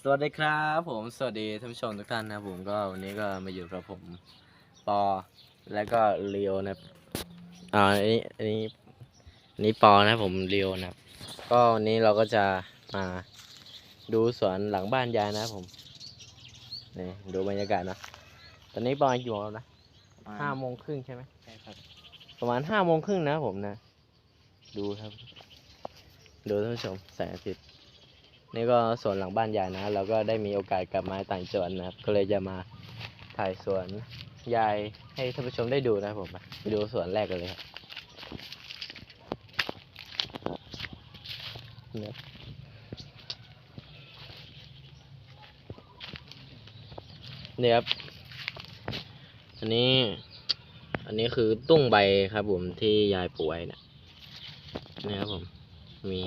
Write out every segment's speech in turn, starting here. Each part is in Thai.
สวัสดีครับผมสวัสดีท่านผู้ชมทุกท่านนะครับผมก็วันนี้ก็มาอยู่กับผมปอและก็เลียวนะครับอ่าอันนี้อันนี้อันนี้ปอนะครับผมเลียวนะครับ ก็วันนี้เราก็จะมาดูสวนหลังบ้านยายนะครับผมนี่ดูบรรยากาศเนอะตอนนี้ประมาณกี่โมงแล้วนะห้าโมงครึ่งใช่ไหมใช่ครับประมาณห้าโมงครึ่งนะครับผมนะ ดูครับ ดูท่านผู้ชมแสงอาทิตย์ นี่ก็สวนหลังบ้านยายนะ เราก็ได้มีโอกาสกลับมาต่างจังหวัดนะครับ ก็เลยจะมาถ่ายสวนยายให้ท่านผู้ชมได้ดูนะผมไปดูสวนแรกกันเลยครับเนี่ยครับ อันนี้ อันนี้คือตุ้งใบครับผมที่ยายปลูกไว้นะนี่ครับผม มี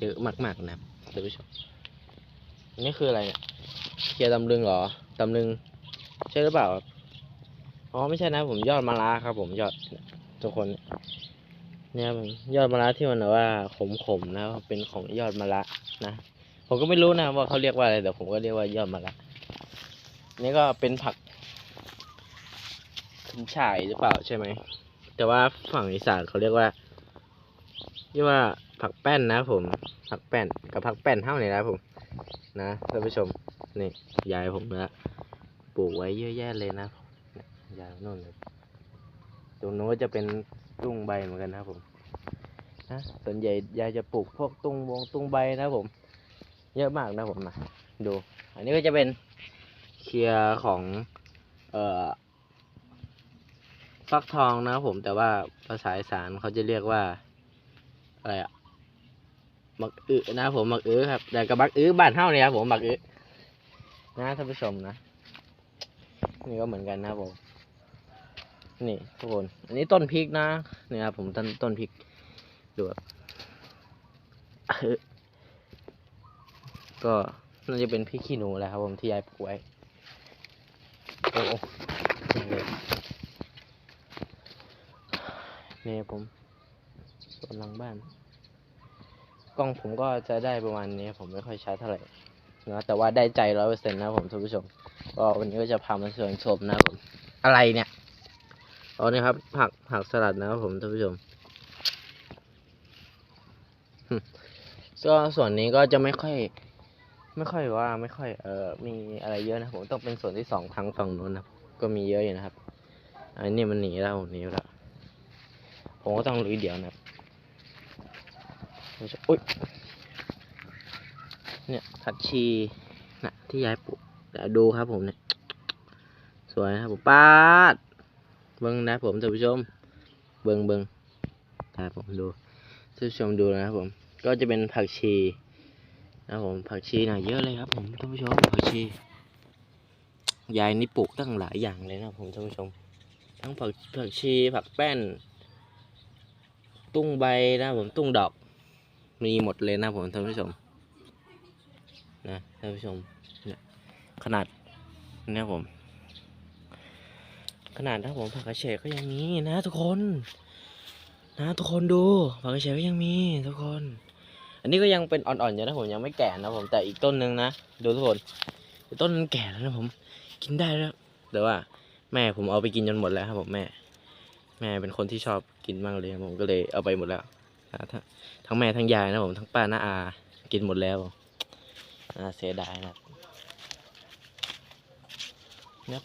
เยอะมากๆนะครับ ท่านผู้ชมอันนี้คืออะไรเนี่ยเคียร์ตำลึงเหรอตำลึงใช่หรือเปล่าครับอ๋อไม่ใช่นะผมยอดมะระครับ ผมยอดทุกคน เนี่ยครับยอดมะระที่มันแบบว่าขมๆนะเป็นของยอดมะระนะผมก็ไม่รู้นะว่าเขาเรียกว่าอะไรแต่ผมก็เรียกว่ายอดมะระนี่ก็เป็นผักขึ้นฉ่ายหรือเปล่าใช่ไหมแต่ว่าฝั่งอีสานเขาเรียกว่าเรียกว่า ผักแป้นนะผม ผักแป้นกับผักแป้นเท่านี้นะผม นะท่านผู้ชม นี่ยายผมนะปลูกไว้เยอะแยะเลยนะเนี่ยยายโน่นเลยตรงโน้นก็จะเป็นตุ้งใบเหมือนกันนะผมนะส่วนใหญ่ยายจะปลูกพวกตุ้งวงตุ้งใบนะผม เยอะมากนะผมนะดู อันนี้ก็จะเป็นเคลียร์ของ เอ่อฟักทองนะผมแต่ว่าภาษาอีสานเขาจะเรียกว่าอะไรอะ มักอึนะครับผมมักอึครับแต่กับมักอึบ้านเฮาเนี่ยครับผมมักอึนะท่านผู้ชมนะนี่ก็เหมือนกันนะครับผมนี่ทุกคน อันนี้ต้นพริกนะเนี่ยครับผมต้นต้นพริกดูแบบอึก็น่าจะเป็นพริกขี้หนูแหละครับผมที่ยายปลูกไว้โอ้โหนี่ครับผมส่วนหลังบ้าน ล้องผมก็จะได้ประมาณนี้ผมไม่ค่อยชัดเท่าไหร่นะแต่ว่าได้ใจร้อยเปอร์เซ็นต์นะผมท่านผู้ชมก็วันนี้ก็จะพามาสวนชมนะผมอะไรเนี่ยอ๋อนี่ครับผักผักสลัดนะครับผมท่านผู้ชมก็ส่วนนี้ก็จะไม่ค่อย ไม่ค่อยว่าไม่ค่อยเอ่อมีอะไรเยอะนะผมต้องเป็นส่วนที่สองทางฝั่งนู้นนะครับก็มีเยอะอยู่นะครับอันนี้มันหนีแล้วหนีแล้วผมก็ต้องลุยเดี่ยวนะครับ อุ้ยเนี่ยผักชีนะที่ยายปลูกเดี๋ยวดูครับผมเนี่ย สวยนะครับผมปาดเบิ้งนะผมท่านผู้ชม เบิ้งเบิ้งครับผมดูท่านผู้ชมดูนะครับผม ก็จะเป็นผักชีนะผมผักชีนะเยอะเลยครับผมท่านผู้ชมผักชียายนี่ปลูกตั้งหลายอย่างเลยนะครับผมท่านผู้ชม ทั้งผักผักชีผักแป้น ตุ้งใบนะผมตุ้งดอก มีหมดเลยนะผมท่านผู้ชมนะท่านผู้ชมเนี่ยขนาดนะครับผม ขนาดนะผมผักกระเฉดก็ยังมีนะทุกคน นะทุกคนดูผักกระเฉดก็ยังมีทุกคน อันนี้ก็ยังเป็นอ่อนๆอยู่นะผมยังไม่แก่นะผมแต่อีกต้นหนึ่งนะดูทุกคนต้นนั้นแก่แล้วนะผม กินได้แล้วแต่ว่าแม่ผมเอาไปกินจนหมดแล้วครับผมแม่ แม่เป็นคนที่ชอบกินมากเลยผมก็เลยเอาไปหมดแล้ว ทั้งทั้งแม่ทั้งยายนะผมทั้งป้าน้าอา กินหมดแล้วน่าเสียดายนะนี่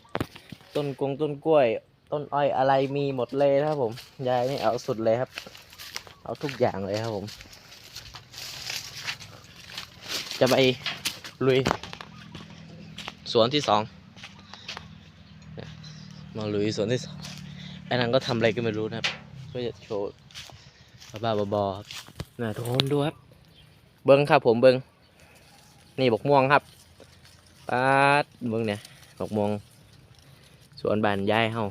ต้นกงต้นกล้วย ต้นอ้อยอะไรมีหมดเลยนะครับผม ยายนี่เอาสุดเลยครับ เอาทุกอย่างเลยครับผม จะไปลุย สวนที่สองมาลุยสวนที่สองไอ้นั่นก็ทำอะไรก็ไม่รู้นะครับ ก็จะโชว์ บ้าๆบอครับนะทุกคนดูครับ เบิ้งครับผมเบิ้งนี่บกม่วงครับปัดเบิ้งเนี่ยบกม่วงสวนบานยายเฮา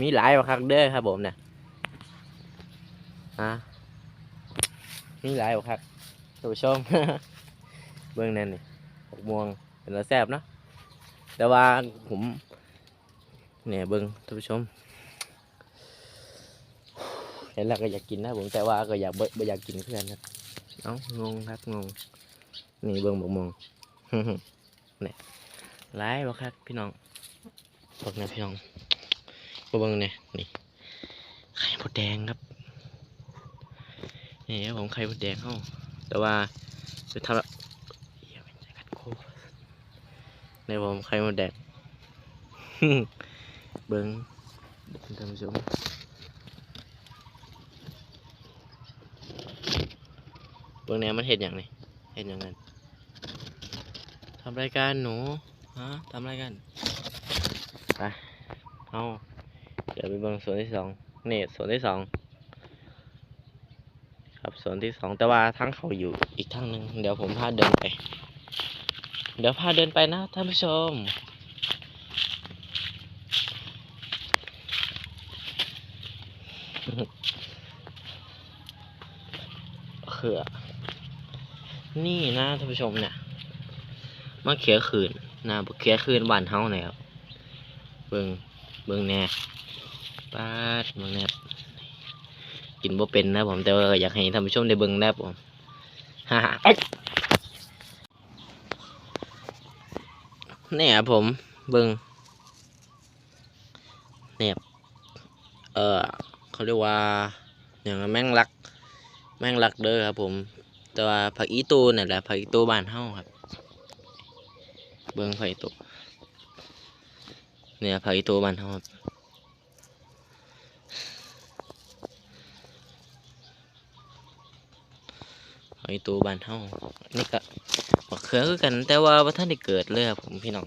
มีหลายบักคักเด้อครับผมเนี่ยฮะมีหลายบักคักท่านผู้ชมเบิ้งนั่นนี่บกม่วงเป็นระแซบเนาะแต่ว่าผมเนี่ยเบิ้งท่านผู้ชม เห็นแล้วก็อยากกินนะผมแต่ว่าก็อยากบ่บ่อยากกินเพื่อนครับเอ้างงครับงงนี่เบิ่งบกม่วงเนี่ยไล่บ่ครับพี่น้องบอกนะพี่น้องเบิ่งเนี่ยนี่ไข่มดแดงครับนี่ครับผมไข่มดแดงเข้าแต่ว่าจะทำแบบเหี้ยเนใจกัดโคกในผมไข่มดแดงเบิ่งท่านผู้ชม บิ่งแนวมันเห็นอย่างนี้เห็นอย่างนั้นทำรายการหนูฮะทำรายการไปเอาเดี๋ยวไปเบิ่งส่วนที่สองนี่ส่วนที่สองครับส่วนที่สองแต่ว่าทั้งเขาอยู่อีกทางหนึ่งเดี๋ยวผมพาเดินไป เดี๋ยวพาเดินไปนะท่านผู้ชมเขือ นี่นะท่านผู้ชมเนี่ยมะเขือคืนนะเขือคืนบานเฮาเนี่ยครับเบิ่งเบิ่งแน่ปาดเบิ่งแน่กินบ่เป็นนะผมแต่ว่าอยากให้ท่านผู้ชมได้เบิ่งนะผมฮ่าฮ่าเนี่ยครับผมเบิ่งเนี่ยเออเขาเรียกว่าอย่างแมงลัก แมงลักเด้อครับผม แต่ว่าผักอีตูนี่นแหละผักอีตูบ้านเฮาครับ เบิ่งผักอีตูเนี่ยผักอีตูบ้านเฮาครับผักอีตูบ้านเฮานี่ก็มะเขือคือกัน แต่ว่าบ่ทันได้เกิดเลยครับผมพี่น้อง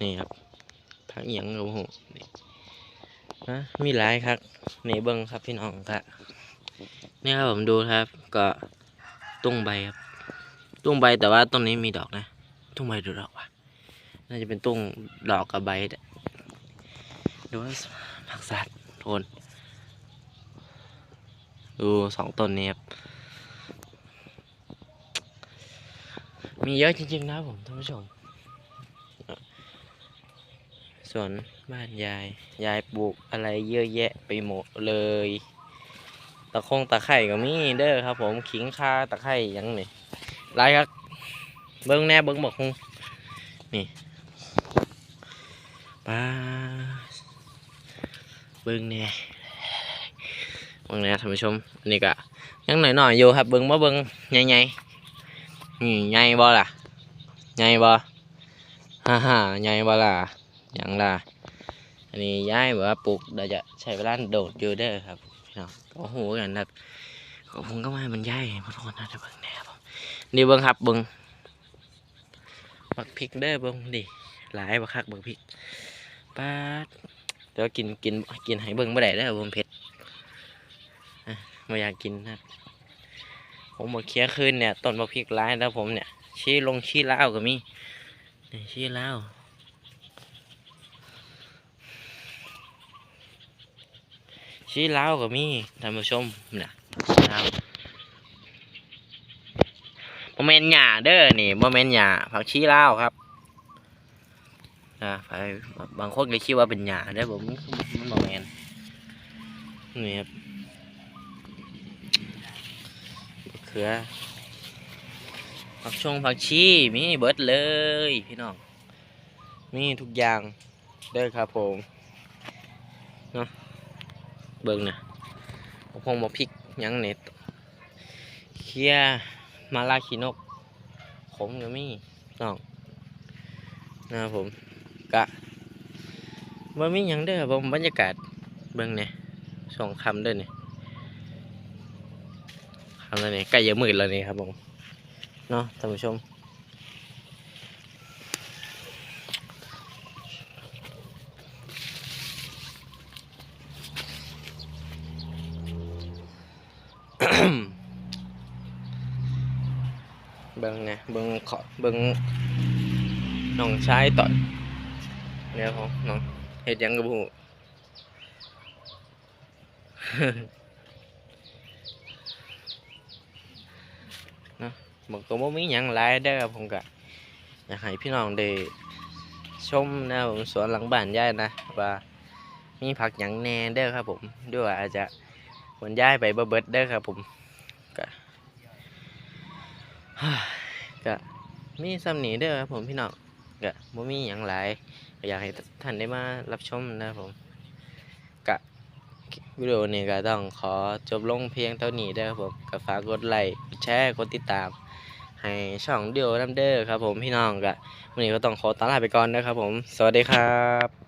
นี่ครับผักอีหยังก็บ่ฮู้นี่นะมีหลายครับนี่เบิ่งครับพี่น้องครับนี่ครับผมดูครับก็ ตุ้งใบครับตุ้งใบแต่ว่าต้นนี้มีดอกนะตุ้งใบดูดอกวะน่าจะเป็นตุ้งดอกกับใบดูว่าผักสัตว์โทนดูสองต้นนี้ครับมีเยอะจริงๆนะผมท่านผู้ชม ส่วนบ้านยาย ยายปลูกอะไรเยอะแยะไปหมดเลย ตะคงตะไคร่ก็มีเด้อครับ ผมขิงคาตะไคร่ยังนี่หลายครับเบิ้งแน่เบิ้งบอกคงนี่ปลาเบิ้งแน่เบิ้งแน่ท่านผู้ชมอันนี้ก็ยังหน่อยๆอยู่ครับเบิ้งมาเบิ้งใหญ่ๆนี่ใหญ่บ่ล่ะใหญ่บ่ฮ่าฮ่าใหญ่บ่ล่ะยังล่ะอันนี้ย้ายแบบว่าปลูกเดี๋ยวจะใช้เวลาโดดอยู่เด้อครับพี่น้อง ก็หูกันครับผมก็มาให้มันใหญ่พอทนนะเบิ่งแหน่ผมนี่เบิ่งครับเบิ่งบักพริกเด้อเบิ่งดิหลายบักคักบักพริกป้าดเดี๋ยวกินกินกินให้เบิ่งบ่ได้เด้อผมเผ็ดไม่อยากกินนะผมบอกเคี้ยคืนเนี่ยต้นบักพริกหลายแล้วผมเนี่ยชี้ลงชี้เล้าก็มีชี้เล้า ชี้เล้าวก็มีท่านผู้ชมเนี่ยชี้เล้าวโมเมนหญ้าเด้อนี่โมเมนหญ้าผักชี้เล้าวครับอ่าไปบางคนก็คิดว่าเป็นหญ้าเด้อผมมันโมเมนนี่ครับเขือผักชงผักชีมีเบิดเลยพี่น้องมีทุกอย่างเด้อครับผมเนาะ เบิ่งนะผมคงมาพริกยังเน็ตเคียมาลาขีนก ขมก็มีน้องนะครับผมกะว่ามีหยังเด้อบผมบรรยากาศเบิ่งเนี่ยสองคำด้อเนี่ยคำแล้วเนี่ยใกล้จะมืดแล้วนี่ครับผมเนาะท่านผู้ชม เบิ่งเนี่ยเบิ่งขอเบิ่งน้องชายต่อยเนี่ยเขาน้องเฮ็ดยังกับหูมันก็บ่มีหยังหลายเด้อครับผมก็อยากให้พี่น้องได้ชมนะผมสวนหลังบ้านยายนะว่ามีผักหยังแน่เด้อครับ ผมด้วยอาจจะขนย้ายไปบ่เบิดเด้อครับผมก็ก็ มีซ้ำหนีเด้อครับผมพี่น้องกะบ่มีอยังหลายก็อยากให้ท่านได้มารับชมนะครับผมกะวิดีโอนี้ก็ต้องขอจบลงเพียงเท่านี้เด้อครับผมก็ฝากกดไลค์กดแชร์กดติดตาม ให้ช่องเดียวน้ำเด้อครับผมพี่น้องกะวันนี้ก็ต้องขอตาลาไปก่อนนะครับผม สวัสดีครับ